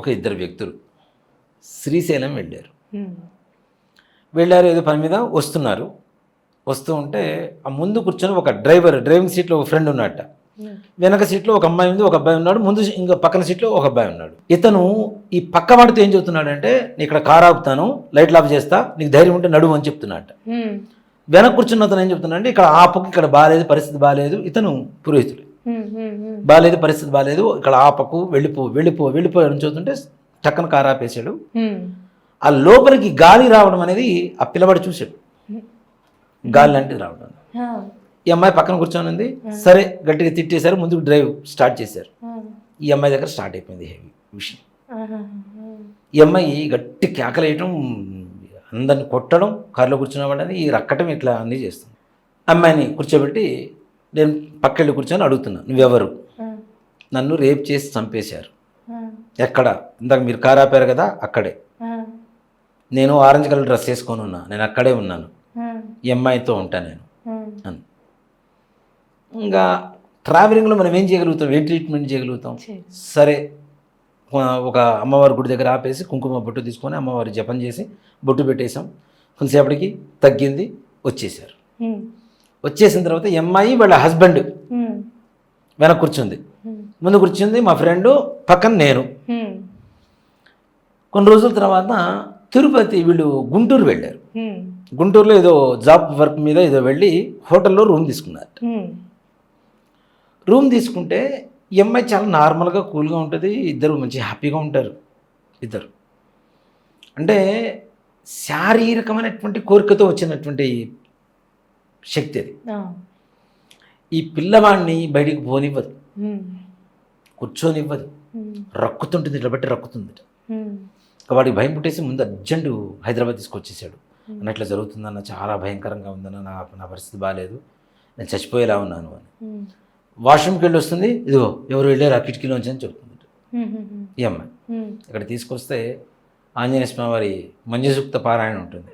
ఒక ఇద్దరు వ్యక్తులు శ్రీశైలం వెళ్ళారు. వెళ్ళారు ఏదో పని మీద వస్తున్నారు వస్తూ ఉంటే ఆ ముందు కూర్చొని ఒక డ్రైవర్ డ్రైవింగ్ సీట్లో ఒక ఫ్రెండ్ ఉన్నట్ట. వెనక సీట్లో ఒక అమ్మాయి ఉంది ఒక అబ్బాయి ఉన్నాడు ముందు ఇంకా పక్కన సీట్లో ఒక అబ్బాయి ఉన్నాడు ఇతను ఈ పక్క వాడితో ఏం చెప్తున్నాడంటే "నేను ఇక్కడ కార్ ఆపుతాను లైట్లు ఆఫ్ చేస్తా నీకు ధైర్యం ఉంటే నడువు అని చెప్తున్నాడట ఉమ్. వెనక కూర్చున్న అతను ఏం చెప్తున్నాడంటే ఇక్కడ ఆపకు ఇక్కడ బాగాలేదు పరిస్థితి బాగాలేదు ఇతను పురోహితుడు. బాగాలేదు పరిస్థితి బాగాలేదు ఇక్కడ ఆపకు వెళ్ళిపో వెళ్ళిపో వెళ్ళిపో అని చూస్తుంటే టక్కన కారు ఆపేశాడు. ఆ లోపలికి గాలి రావడం అనేది ఆ పిల్లవాడు చూశాడు. గాలి లాంటిది రావడం. ఈ అమ్మాయి పక్కన కూర్చొని ఉంది. సరే గట్టిగా తిట్టేశారు ముందుకు డ్రైవ్ స్టార్ట్ చేశారు. ఈ అమ్మాయి దగ్గర స్టార్ట్ అయిపోయింది హెవీ విషయం. ఈ అమ్మాయి గట్టి కేకలేయటం అందరిని కొట్టడం కారులో కూర్చున్న వాళ్ళని ఈ రక్కటం ఇట్లా అన్నీ చేస్తుంది. అమ్మాయిని కూర్చోబెట్టి నేను పక్కెళ్ళి కూర్చొని అడుగుతున్నా నువ్వెవరు. నన్ను రేప్ చేసి చంపేశారు. ఎక్కడ ఇందాక మీరు కారు ఆపారు కదా అక్కడే. నేను ఆరెంజ్ కలర్ డ్రెస్ వేసుకొని ఉన్నా నేను అక్కడే ఉన్నాను అమ్మాయితో ఉంటా నేను. అని ఇంకా ట్రావెలింగ్లో మనం ఏం చేయగలుగుతాం ఏం ట్రీట్మెంట్ చేయగలుగుతాం సరే. ఒక- అమ్మవారి గుడి దగ్గర ఆపేసి కుంకుమ బొట్టు తీసుకొని అమ్మవారి జపం చేసి బొట్టు పెట్టేసాం కొంతసేపటికి తగ్గింది వచ్చేసారు. వచ్చేసిన తర్వాత ఈ అమ్మాయి వాళ్ళ హస్బెండ్. వెనక కూర్చుంది. ముందు కూర్చుంది మా ఫ్రెండ్ పక్కన నేను. కొన్ని రోజుల తర్వాత తిరుపతి వీళ్ళు గుంటూరు వెళ్ళారు. గుంటూరులో ఏదో జాబ్ వర్క్ మీద ఏదో వెళ్ళి హోటల్లో రూమ్ తీసుకున్నారు. రూమ్ తీసుకుంటే ఈ అమ్మాయి చాలా నార్మల్గా కూల్గా ఉంటుంది ఇద్దరు మంచి హ్యాపీగా ఉంటారు ఇద్దరు అంటే శారీరకమైనటువంటి కోరికతో వచ్చినటువంటి శక్తి అది. ఈ పిల్లవాడిని బయటికి పోనివ్వదు. కూర్చోనివ్వదు. రక్కుతుంటుంది ఇట్లా బట్టి రక్కుతుంది వాడికి భయం పుట్టేసి ముందు అర్జెంటు హైదరాబాద్ తీసుకొచ్చేసాడు అన్న ఇట్లా జరుగుతుందన్న చాలా భయంకరంగా ఉందన్న నా నా పరిస్థితి బాగాలేదు నేను చచ్చిపోయేలా ఉన్నాను అని. వాష్రూమ్కి వెళ్ళి వస్తుంది ఇదిగో ఎవరు వెళ్ళారు ఆ కిటికీలోంచి అని చెప్తుంది. ఈ అమ్మాయి. ఇక్కడ తీసుకొస్తే ఆంజనేయ స్వామి వారి మంజుసూక్త పారాయణ ఉంటుంది.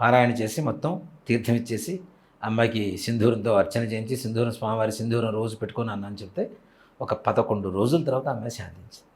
పారాయణ చేసి మొత్తం తీర్థం ఇచ్చేసి అమ్మాయికి సింధూరంతో అర్చన చేయించి సింధూరం స్వామివారి సింధూరం రోజు పెట్టుకొని అన్నాను అని చెప్తే ఒక పదకొండు రోజుల తర్వాత అమ్మాయి శాంతించింది.